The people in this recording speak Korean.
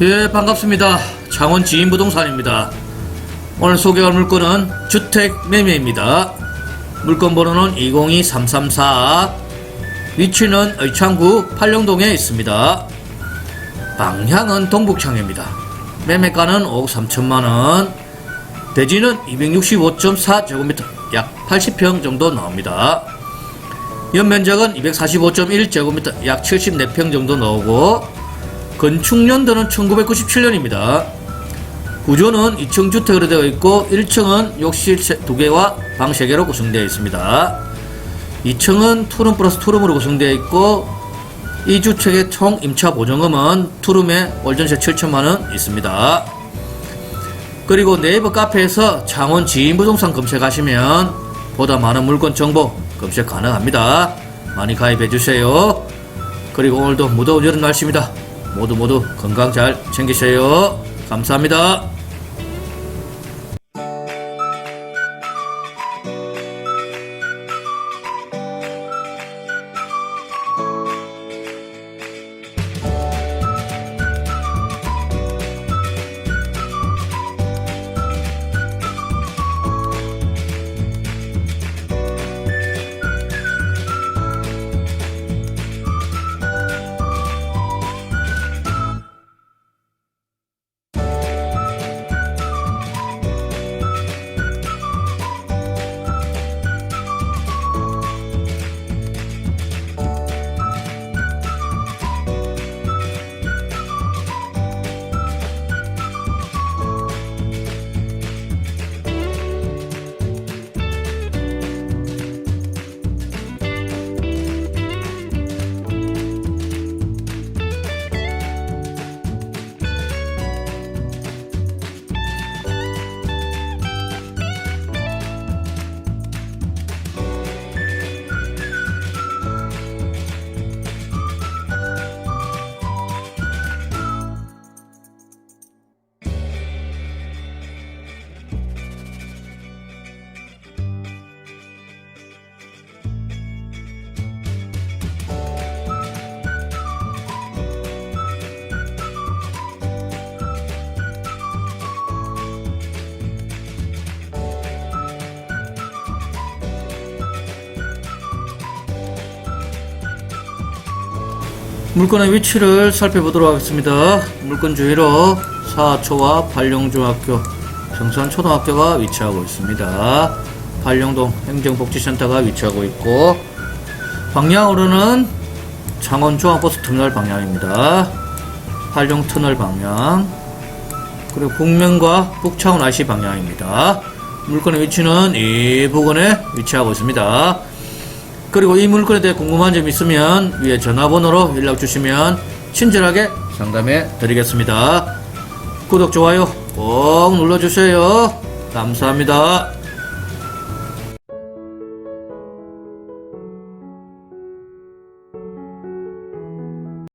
예, 반갑습니다. 창원 지인부동산입니다. 오늘 소개할 물건은 주택 매매입니다. 물건 번호는 202334. 위치는 의창구 팔령동에 있습니다. 방향은 동북창입니다. 매매가는 5억 3천만원. 대지는 265.4제곱미터, 약 80평 정도 나옵니다. 연면적은 245.1제곱미터, 약 74평 정도 나오고, 건축 연도는 1997년입니다. 구조는 2층 주택으로 되어 있고 1층은 욕실 2개와 방 3개로 구성되어 있습니다. 2층은 투룸 플러스 투룸으로 구성되어 있고 이 주택의 총 임차 보증금은 투룸에 월전세 7천만원 있습니다. 그리고 네이버 카페에서 창원 지인 부동산 검색하시면 보다 많은 물건 정보 검색 가능합니다. 많이 가입해 주세요. 그리고 오늘도 무더운 여름 날씨입니다. 모두 모두 건강 잘 챙기세요. 감사합니다. 물건의 위치를 살펴보도록 하겠습니다. 물건 주위로 사초와 발령중학교, 평산초등학교가 위치하고 있습니다. 발령동 행정복지센터가 위치하고 있고 방향으로는 창원중앙버스 터미널 방향입니다. 발령 터널 방향 그리고 북면과 북창원 IC 방향입니다. 물건의 위치는 이 부근에 위치하고 있습니다. 그리고 이 물건에 대해 궁금한 점 있으면 위에 전화번호로 연락 주시면 친절하게 상담해 드리겠습니다. 구독, 좋아요 꼭 눌러주세요. 감사합니다.